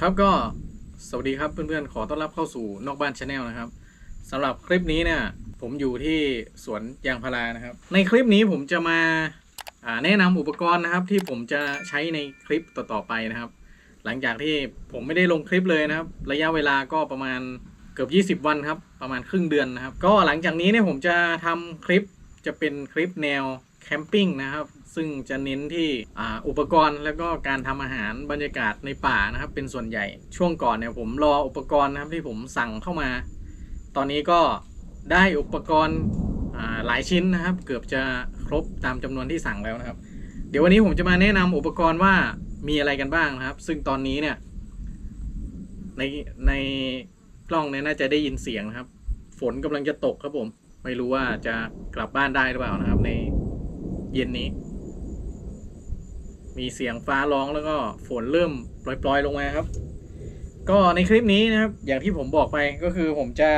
ครับก็สวัสดีครับเพื่อนๆ ขอต้อนรับเข้าสู่นอกบ้านชาแนลนะครับสำหรับคลิปนี้เนี่ยผมอยู่ที่สวนยางพารานะครับ ในคลิปนี้ผมจะมาาแนะนำอุปกรณ์นะครับ ที่ผมจะใช้ในคลิปต่อๆไปนะครับ หลังจากที่ผมไม่ได้ลงคลิปเลยนะครับ ระยะเวลาก็ประมาณเกือบ20 วันครับ ประมาณครึ่งเดือนนะครับ ก็หลังจากนี้เนี่ยผมจะทำคลิปจะเป็นคลิปแนวแคมปิ้งนะครับ ซึ่งจะเน้นที่อ,อุปกรณ์แล้วก็การทำอาหารบรรยากาศในป่านะครับ เป็นส่วนใหญ่ช่วงก่อนเนี่ยผมรออุปกรณ์นะครับที่ผมสั่งเข้ามา ตอนนี้ก็ได้อุปกรณ์หลายชิ้นนะครับ เกือบจะครบตามจำนวนที่สั่งแล้วนะครับ เดี๋ยววันนี้ผมจะมาแนะนำอุปกรณ์ว่ามีอะไรกันบ้างนะครับ ซึ่งตอนนี้เนี่ยในในกล้องเนี่ยน่าจะได้ยินเสียงนะครับ ฝนกำลังจะตกครับผม ไม่รู้ว่าจะกลับบ้านได้หรือเปล่านะครับในเย็นนี้ มีเสียงฟ้าร้องแล้วก็ฝนเริ่มปล่อยๆลงมาครับ ก็ในคลิปนี้นะครับ อย่างที่ผมบอกไปก็คือผมจะ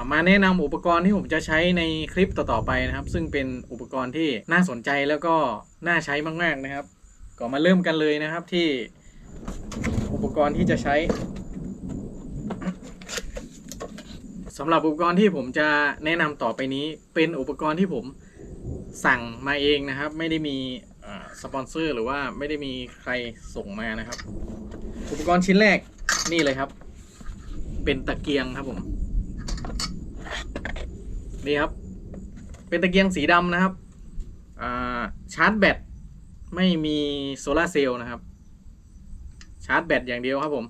ามาแนะนำอุปกรณ์ที่ผมจะใช้ในคลิปต่อๆไปนะครับ ซึ่งเป็นอุปกรณ์ที่น่าสนใจแล้วก็น่าใช้มากๆนะครับ ก็มาเริ่มกันเลยนะครับที่อุปกรณ์ที่จะใช้สำหรับอุปกรณ์ที่ผมจะแนะนำต่อไปนี้ เป็นอุปกรณ์ที่ผมสั่งมาเองนะครับ ไม่ได้มี สปอนเซอร์หรือว่าไม่ได้มีใครส่งมานะครับ อุปกรณ์ชิ้นแรกนี่เลยครับ เป็นตะเกียงครับผม นี่ครับ เป็นตะเกียงสีดำนะครับอ่าชาร์จแบตไม่มีโซลาเซลล์นะครับ ชาร์จแบตอย่างเดียวครับผม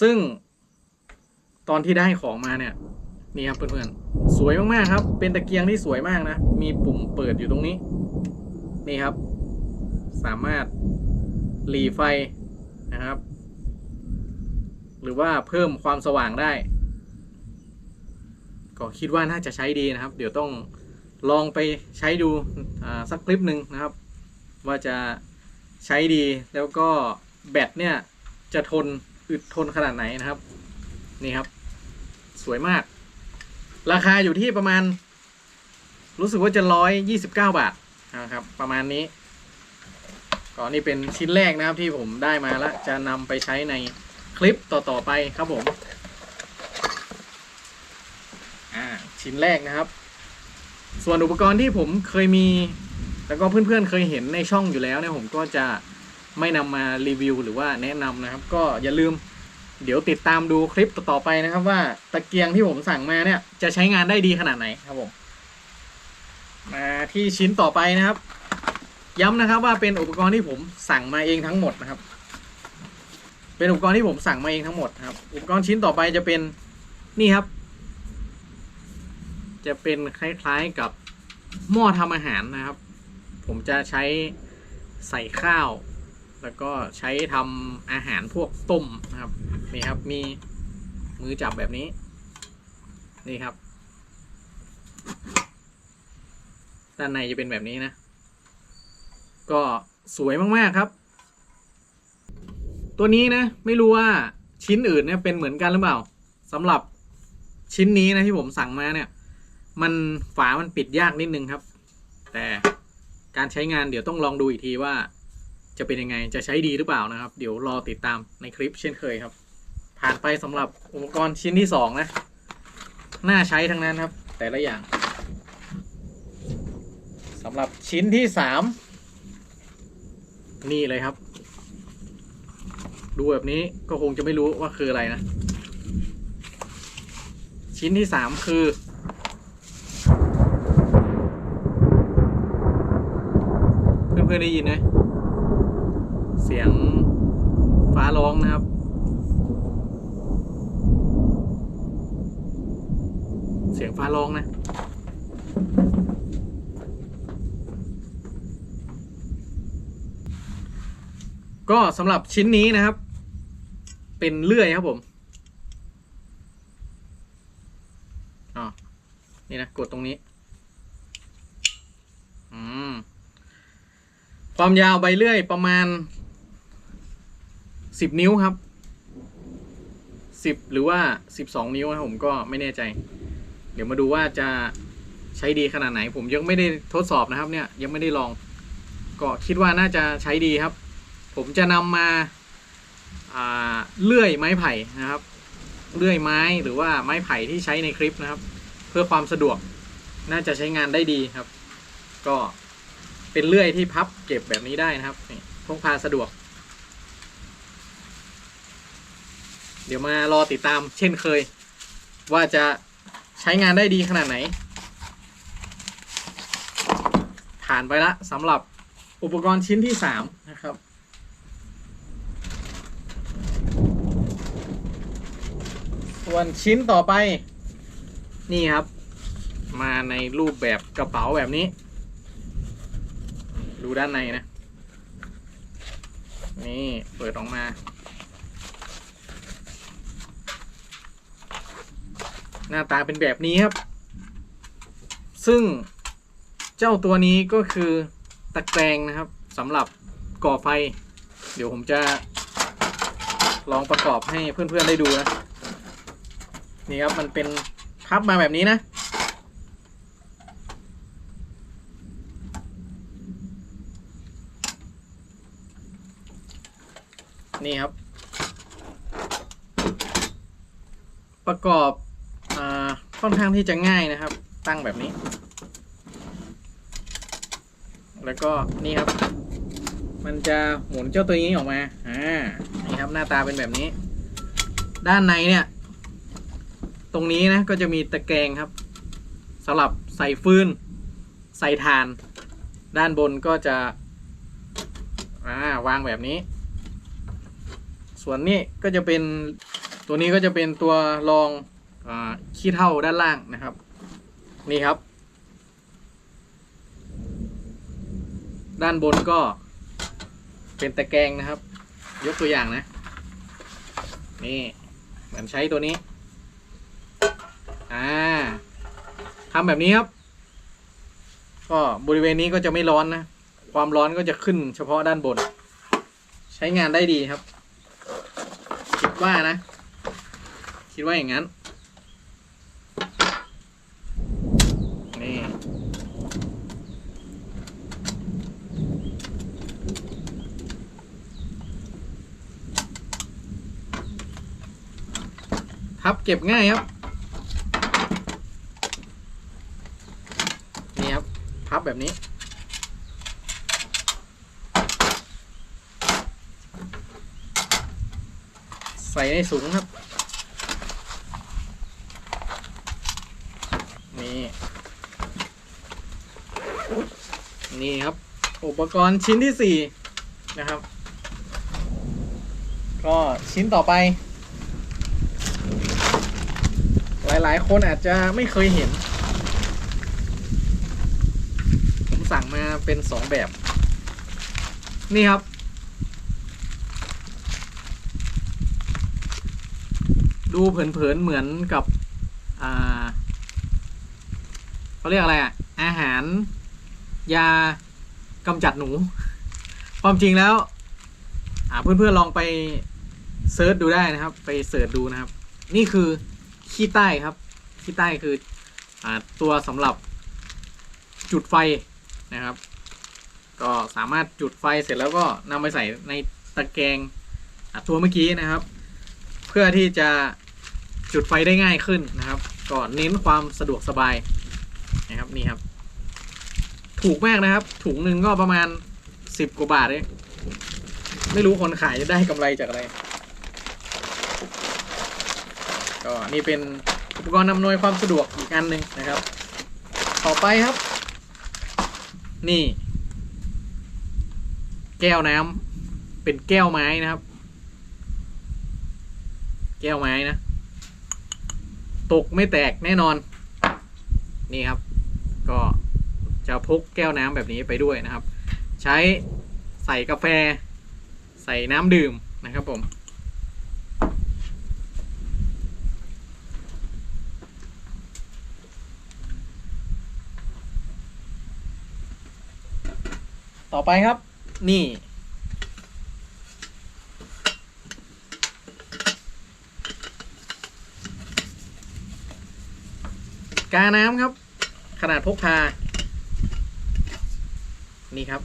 ซึ่งตอนที่ได้ของมาเนี่ย นี่ครับเพื่อนๆ สวยมากๆครับ เป็นตะเกียงที่สวยมากนะ มีปุ่มเปิดอยู่ตรงนี้ นี่ครับ สามารถหลีไฟนะครับ หรือว่าเพิ่มความสว่างได้ ก็คิดว่าน่าจะใช้ดีนะครับ เดี๋ยวต้องลองไปใช้ดูสักคลิปหนึ่งนะครับ ว่าจะใช้ดีแล้วก็แบตเนี่ยจะทนอึดทนขนาดไหนนะครับ นี่ครับ สวยมาก ราคาอยู่ที่ประมาณ รู้สึกว่าจะร้อยยี่สิบเก้าบาท นะครับ ประมาณนี้ก็นี่เป็นชิ้นแรกนะครับที่ผมได้มาแล้วจะนำไปใช้ในคลิปต่อๆไปครับผมชิ้นแรกนะครับ ส่วนอุปกรณ์ที่ผมเคยมี แล้วก็เพื่อนๆเคยเห็นในช่องอยู่แล้วเนี่ยผมก็จะไม่นำมารีวิวหรือว่าแนะนำนะครับ ก็อย่าลืมเดี๋ยวติดตามดูคลิปต่อๆไปนะครับว่าตะเกียงที่ผมสั่งมาเนี่ยจะใช้งานได้ดีขนาดไหนครับผม มาที่ชิ้นต่อไปนะครับ ย้ำนะครับว่าเป็นอุปกรณ์ที่ผมสั่งมาเองทั้งหมดนะครับ เป็นอุปกรณ์ที่ผมสั่งมาเองทั้งหมดครับ อุปกรณ์ชิ้นต่อไปจะเป็นนี่ครับ จะเป็นคล้ายๆกับหม้อทำอาหารนะครับ ผมจะใช้ใส่ข้าว แล้วก็ใช้ทำอาหารพวกต้มนะครับนี่ครับมีมือจับแบบนี้ นี่ครับ ด้านในจะเป็นแบบนี้นะ ก็สวยมากๆครับ ตัวนี้นะ ไม่รู้ว่าชิ้นอื่นเนี่ยเป็นเหมือนกันหรือเปล่าสำหรับชิ้นนี้นะที่ผมสั่งมาเนี่ย มันฝามันปิดยากนิดนึงครับ แต่การใช้งานเดี๋ยวต้องลองดูอีกทีว่า จะเป็นยังไงจะใช้ดีหรือเปล่านะครับ เดี๋ยวรอติดตามในคลิปเช่นเคยครับ ผ่านไปสำหรับอุปกรณ์ชิ้นที่สองนะน่าใช้ทั้งนั้นครับ แต่ละอย่าง สำหรับชิ้นที่สามนี่เลยครับ ดูแบบนี้ก็คงจะไม่รู้ว่าคืออะไรนะ ชิ้นที่สามคือ เพื่อนๆได้ยินไหมเสียงฟ้าร้องนะครับ เสียงฟ้าร้องนะ ก็สำหรับชิ้นนี้นะครับ เป็นเลื่อยครับผมอ๋อนี่นะ กดตรงนี้ อืม ความยาวใบเลื่อยประมาณสิบนิ้วครับสิบหรือว่าสิบสองนิ้วนะผมก็ไม่แน่ใจ เดี๋ยวมาดูว่าจะใช้ดีขนาดไหน ผมยังไม่ได้ทดสอบนะครับ เนี่ยยังไม่ได้ลอง ก็คิดว่าน่าจะใช้ดีครับ ผมจะนำมาเลื่อยไม้ไผ่นะครับ เลื่อยไม้หรือว่าไม้ไผ่ที่ใช้ในคลิปนะครับ เพื่อความสะดวกน่าจะใช้งานได้ดีครับ ก็เป็นเลื่อยที่พับเก็บแบบนี้ได้นะครับพกพาสะดวก เดี๋ยวมารอติดตามเช่นเคย ว่าจะใช้งานได้ดีขนาดไหน ผ่านไปละสำหรับอุปกรณ์ชิ้นที่ 3 นะครับ ส่วนชิ้นต่อไป นี่ครับ มาในรูปแบบกระเป๋าแบบนี้ ดูด้านในนะ นี่เปิดออกมา หน้าตาเป็นแบบนี้ครับ ซึ่งเจ้าตัวนี้ก็คือตะแกรงนะครับสำหรับก่อไฟ เดี๋ยวผมจะลองประกอบให้เพื่อนๆได้ดูนะ นี่ครับมันเป็นพับมาแบบนี้นะ นี่ครับ ประกอบอค่อนข้างที่จะง่ายนะครับ ตั้งแบบนี้ แล้วก็นี่ครับ มันจะหมุนเจ้าตัวนี้ออกมาอ่านี่ครับหน้าตาเป็นแบบนี้ ด้านในเนี่ย ตรงนี้นะก็จะมีตะแกรงครับสำหรับใส่ฟืน ใส่ถ่าน ด้านบนก็จะาวางแบบนี้ ส่วนนี้ก็จะเป็นตัวนี้ก็จะเป็นตัวรองอขี้เท่าด้านล่างนะครับ นี่ครับ ด้านบนก็เป็นตะแกรงนะครับ ยกตัวอย่างนะ นี่เหมือนใช้ตัวนี้ อ่าทำแบบนี้ครับ ก็บริเวณนี้ก็จะไม่ร้อนนะ ความร้อนก็จะขึ้นเฉพาะด้านบน ใช้งานได้ดีครับ คิดว่านะ คิดว่าอย่างนั้นนี่พับเก็บง่ายครับ นี่ครับ พับ แบบนี้ ใส่ในสูงครับ นี่ นี่ครับ อุปกรณ์ชิ้นที่สี่นะครับ ก็ชิ้นต่อไป หลายๆ คนอาจจะไม่เคยเห็น ผม สั่งมาเป็นสองแบบ นี่ครับ ดูเผินๆเหมือนกับอ่าเขาเรียกอะไรอะอาหาร ยากำจัดหนู ความจริงแล้วอ่าเพื่อนๆลองไปเซิร์ชดูได้นะครับ ไปเสิร์ชดูนะครับ นี่คือขี้ใต้ครับขี้ใต้คืออ่าตัวสำหรับจุดไฟ นะครับ ก็สามารถจุดไฟเสร็จแล้วก็นำไปใส่ในตะแกรงอะตัวเมื่อกี้นะครับ เพื่อที่จะจุดไฟได้ง่ายขึ้นนะครับ ก็เน้นความสะดวกสบายนะครับนี่ครับ ถูกมากนะครับ ถุงหนึ่งก็ประมาณสิบกว่าบาทเองไม่รู้คนขายจะได้กำไรจากอะไร ก็นี่เป็นอุปกรณ์อำนวยความสะดวกอีกอันหนึ่งนะครับ ต่อไปครับ นี่ แก้วน้ำเป็นแก้วไม้นะครับ แก้วไม้นะ ตกไม่แตกแน่นอน นี่ครับ ก็จะพกแก้วน้ำแบบนี้ไปด้วยนะครับ ใช้ใส่กาแฟ ใส่น้ำดื่มนะครับผม ต่อไปครับ นี่ กาน้ำครับ ขนาดพกพา นี่ครับ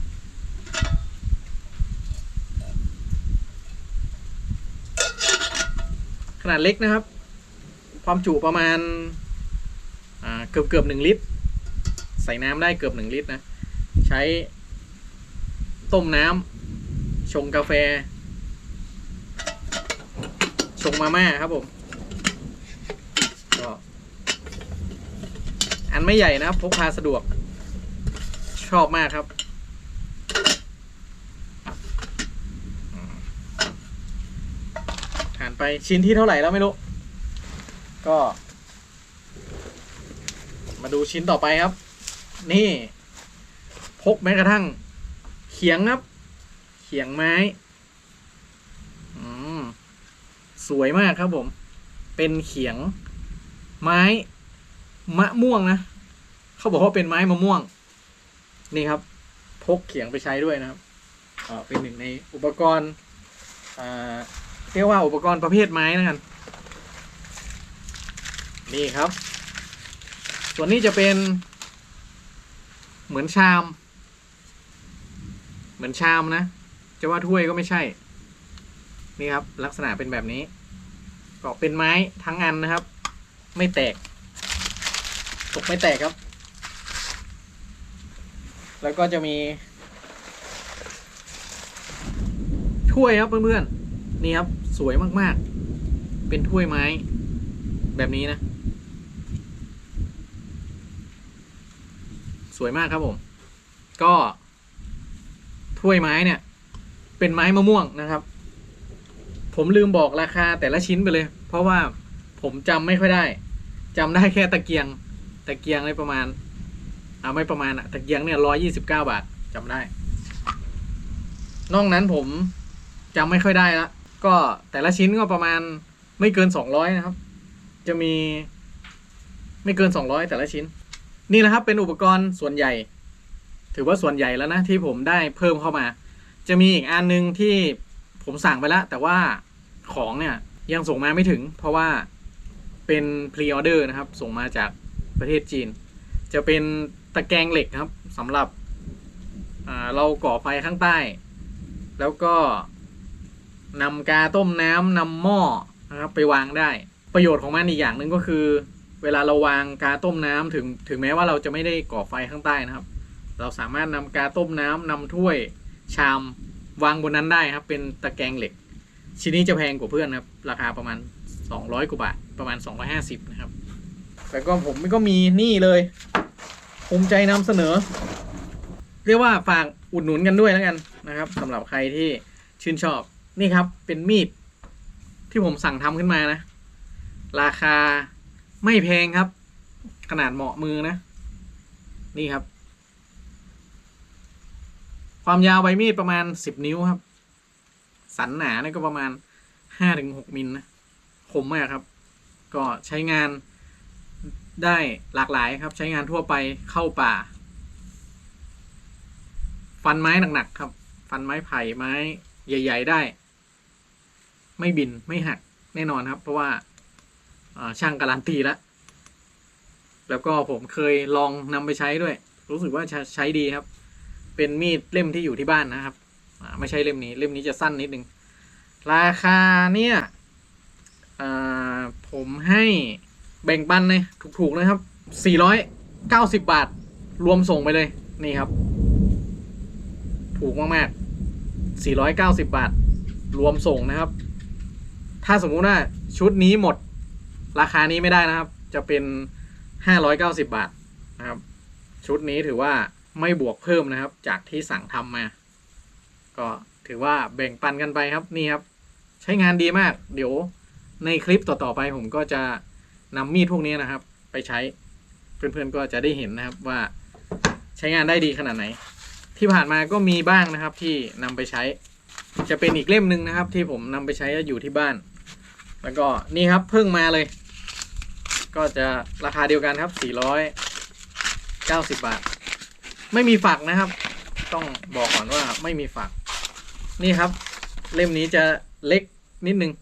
ขนาดเล็กนะครับ ความจุประมาณเกือบเกือบหนึ่งลิตร ใส่น้ำได้เกือบหนึ่งลิตรนะ ใช้ ต้มน้ำชงกาแฟ ชงมาม่าครับผมก็อันไม่ใหญ่นะพกพาสะดวก ชอบมากครับ ผ่านไปชิ้นที่เท่าไหร่แล้วไม่รู้ ก็ มาดูชิ้นต่อไปครับ นี่ พกแม้กระทั่ง เขียงครับ เขียงไม้อืมสวยมากครับผม เป็นเขียง ไม้ มะม่วงนะเขาบอกว่าเป็นไม้มะม่วง นี่ครับ พกเขียงไปใช้ด้วยนะครับเป็นหนึ่งในอุปกรณ์เรียกว่าอุปกรณ์ประเภทไม้นะกันนี่ครับ ส่วนนี้จะเป็นเหมือนชาม เหมือนชามนะ จะว่าถ้วยก็ไม่ใช่ นี่ครับ ลักษณะเป็นแบบนี้ก็เป็นไม้ทั้งอันนะครับ ไม่แตก ตกไม่แตกครับ แล้วก็จะมี ถ้วยครับเพื่อนๆ นี่ครับ สวยมากๆ เป็นถ้วยไม้ แบบนี้นะ สวยมากครับผม ก็ ถ้วยไม้เนี่ย เป็นไม้มะม่วงนะครับ ผมลืมบอกราคาแต่ละชิ้นไปเลย เพราะว่าผมจำไม่ค่อยได้จำได้แค่ตะเกียง ตะเกียงเลยประมาณอ่าไม่ประมาณอะตะเกียงเนี่ยร้อยี่สิบเก้าบาทจำได้ นอกนั้นผมจำไม่ค่อยได้ละก็แต่ละชิ้นก็ประมาณไม่เกินสองร้อยนะครับ จะมีไม่เกินสองร้อยแต่ละชิ้น นี่นะครับเป็นอุปกรณ์ส่วนใหญ่ ถือว่าส่วนใหญ่แล้วนะที่ผมได้เพิ่มเข้ามา จะมีอีกอันหนึงที่ผมสั่งไปแล้วแต่ว่าของเนี่ยยังส่งมาไม่ถึง เพราะว่าเป็นพรีออเดอร์นะครับ ส่งมาจากประเทศจีน จะเป็นตะแกรงเหล็กครับสำหรับเราก่อไฟข้างใต้ แล้วก็นำกาต้มน้ำนำหม้อนะครับไปวางได้ ประโยชน์ของมันอีกอย่างหนึ่งก็คือ เวลาเราวางกาต้มน้ำถึงถึงแม้ว่าเราจะไม่ได้ก่อไฟข้างใต้นะครับ เราสามารถนำกาต้มน้ำนำถ้วยชามวางบนนั้นได้ครับ เป็นตะแกรงเหล็ก ชิ้นนี้จะแพงกว่าเพื่อนครับ ราคาประมาณ 200กว่าบาทประมาณ 250 นะครับแต่ก็ผมก็มีนี่เลยภูมิใจนำเสนอ เรียกว่าฝากอุดหนุนกันด้วยแล้วกันนะครับสำหรับใครที่ชื่นชอบนี่ครับเป็นมีดที่ผมสั่งทำขึ้นมานะ ราคาไม่แพงครับ ขนาดเหมาะมือนะ นี่ครับ ความยาวใบมีดประมาณสิบนิ้วครับ สันหนาเนี่ยก็ประมาณห้าถึงหกมิลนะคมมากครับ ก็ใช้งานได้หลากหลายครับ ใช้งานทั่วไปเข้าป่า ฟันไม้หนักๆครับ ฟันไม้ไผ่ไม้ใหญ่ ๆ ได้ ไม่บินไม่หักแน่นอนครับ เพราะว่าช่างการันตีแล้วแล้วก็ผมเคยลองนำไปใช้ด้วย รู้สึกว่าใช้ใช้ดีครับ เป็นมีดเล่มที่อยู่ที่บ้านนะครับไม่ใช่เล่มนี้ เล่มนี้จะสั้นนิดนึง ราคาเนี่ยผมให้แบ่งปันเลยถูกๆเลยครับ 490 บาท รวมส่งไปเลย นี่ครับ ถูกมากๆ 490 บาท รวมส่งนะครับ ถ้าสมมุติว่าชุดนี้หมด ราคานี้ไม่ได้นะครับ จะเป็น 590 บาทนะครับ ชุดนี้ถือว่า ไม่บวกเพิ่มนะครับ จากที่สั่งทำมา ก็ถือว่าแบ่งปันกันไปครับนี่ครับ ใช้งานดีมาก เดี๋ยวในคลิปต่อๆไปผมก็จะนำมีดพวกนี้นะครับ ไปใช้เพื่อนๆก็จะได้เห็นนะครับว่าใช้งานได้ดีขนาดไหน ที่ผ่านมาก็มีบ้างนะครับที่นำไปใช้ จะเป็นอีกเล่มหนึ่งนะครับ ที่ผมนำไปใช้อยู่ที่บ้าน แล้วก็นี่ครับเพิ่งมาเลย ก็จะราคาเดียวกันครับ 490 บาท ไม่มีฝักนะครับ ต้องบอกก่อนว่าไม่มีฝัก นี่ครับ เล่มนี้จะเล็กนิดนึง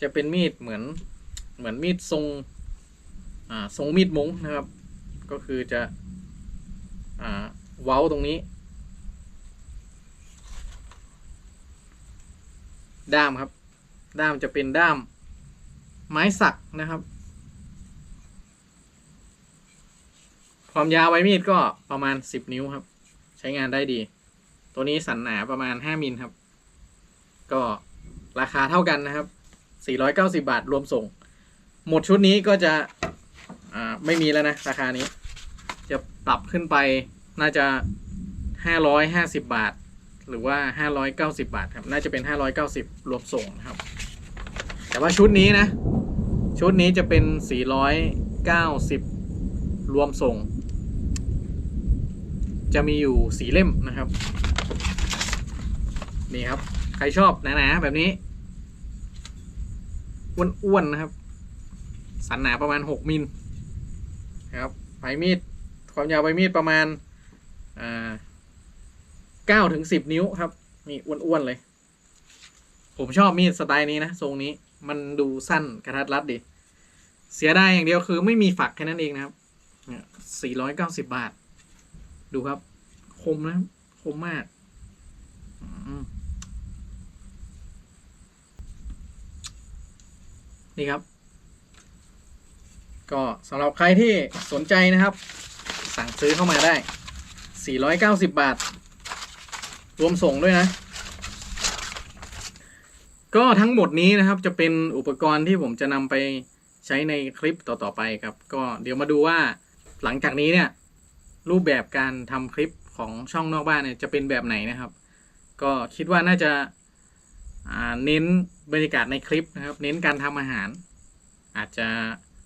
จะเป็นมีดเหมือน เหมือนมีดทรงอ่าทรงมีดมงนะครับ ก็คือจะอ่าเว้าตรงนี้ ด้ามครับ ด้ามจะเป็นด้ามไม้สักนะครับ ความยาวใบมีดก็ประมาณ10นิ้วครับ ใช้งานได้ดี ตัวนี้สันหนาประมาณ5มิลครับ ก็ราคาเท่ากันนะครับ490บาทรวมส่ง หมดชุดนี้ก็จะไม่มีแล้วนะ ราคานี้ จะปรับขึ้นไปน่าจะ550บาท หรือว่า590บาทครับ น่าจะเป็น590รวมส่งนะครับ แต่ว่าชุดนี้นะ ชุดนี้จะเป็น490รวมส่ง จะมีอยู่สีเล่มนะครับนี่ครับ ใครชอบหนาๆแบบนี้อ้วนๆนะครับ สันหนาประมาณ 6มิลนะครับใบมีดความยาวใบมีดประมาณอ่าถึง10นิ้วครับนี่อ้วนๆเลย ผมชอบมีดสไตล์นี้นะทรงนี้มันดูสั้นกระทัดรัดดีเสียดายอย่างเดียวคือไม่มีฝักแค่นั้นเองนะครับเนี่ย490 บาท ดูครับ คมนะ คมมากนี่ครับ ก็สำหรับใครที่สนใจนะครับ สั่งซื้อเข้ามาได้ 490 บาท รวมส่งด้วยนะ ก็ทั้งหมดนี้นะครับจะเป็นอุปกรณ์ที่ผมจะนำไปใช้ในคลิปต่อ ๆ ไปครับ ก็เดี๋ยวมาดูว่าหลังจากนี้เนี่ย รูปแบบการทำคลิปของช่องนอกบ้านเนี่ยจะเป็นแบบไหนนะครับ ก็คิดว่าน่าจะาเน้นบรรยากาศในคลิปนะครับ เน้นการทำอาหาร อาจจะ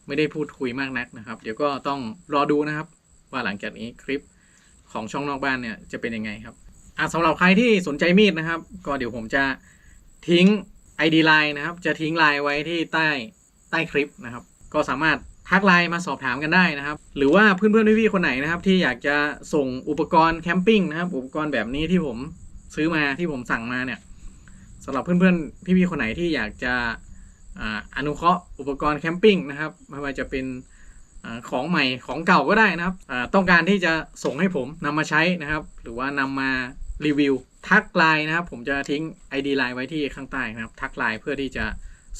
ไม่ได้พูดคุยมากนักนะครับ เดี๋ยวก็ต้องรอดูนะครับ ว่าหลังจากนี้คลิปของช่องนอกบ้านเนี่ยจะเป็นยังไงครับอะสำหรับใครที่สนใจมีดนะครับ ก็เดี๋ยวผมจะทิ้ง ID Line นะครับ จะทิ้งไลน์ไว้ที่ใต้ใต้คลิปนะครับ ก็สามารถ ทักไลน์มาสอบถามกันได้นะครับ หรือว่าเพื่อนๆพี่ๆคนไหนนะครับ ที่อยากจะส่งอุปกรณ์แคมปิ้งนะครับ อุปกรณ์แบบนี้ที่ผมซื้อมาที่ผมสั่งมาเนี่ยสำหรับเพื่อนๆพี่ๆคนไหนที่อยากจะอนุเคราะห์อุปกรณ์แคมปิ้งนะครับไม่ว่าจะเป็นของใหม่ของเก่าก็ได้นะครับต้องการที่จะส่งให้ผมนำมาใช้นะครับ หรือว่านำมารีวิวทักไลน์นะครับ ผมจะทิ้ง ID ไลน์ไว้ที่ข้างใต้นะครับ ทักไลน์เพื่อที่จะ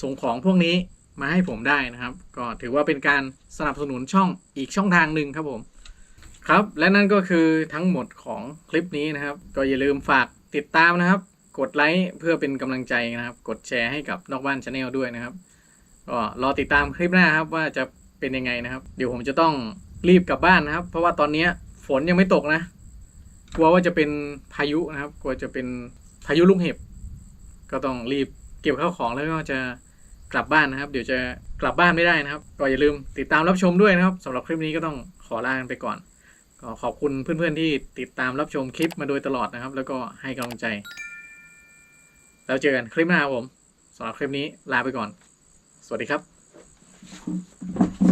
ส่งของพวกนี้ มาให้ผมได้นะครับ ก็ถือว่าเป็นการสนับสนุนช่องอีกช่องทางหนึ่งครับผม ครับและนั่นก็คือทั้งหมดของคลิปนี้นะครับ ก็อย่าลืมฝากติดตามนะครับ กดไลค์เพื่อเป็นกำลังใจนะครับ กดแชร์ให้กับนอกบ้านชาแนลด้วยนะครับก็รอติดตามคลิปหน้าครับว่าจะเป็นยังไงนะครับ เดี๋ยวผมจะต้องรีบกลับบ้านนะครับ เพราะว่าตอนนี้ฝนยังไม่ตกนะ กลัวว่าจะเป็นพายุนะครับ กลัวจะเป็นพายุลูกเห็บ ก็ต้องรีบเก็บข้าวของแล้วก็จะ กลับบ้านนะครับ เดี๋ยวจะกลับบ้านไม่ได้นะครับ ก็อย่าลืมติดตามรับชมด้วยนะครับสำหรับคลิปนี้ก็ต้องขอลากันไปก่อน ก็ขอบคุณเพื่อนๆที่ติดตามรับชมคลิปมาโดยตลอดนะครับ แล้วก็ให้กำลังใจ แล้วเจอกันคลิปหน้าครับผมสำหรับคลิปนี้ลาไปก่อน สวัสดีครับ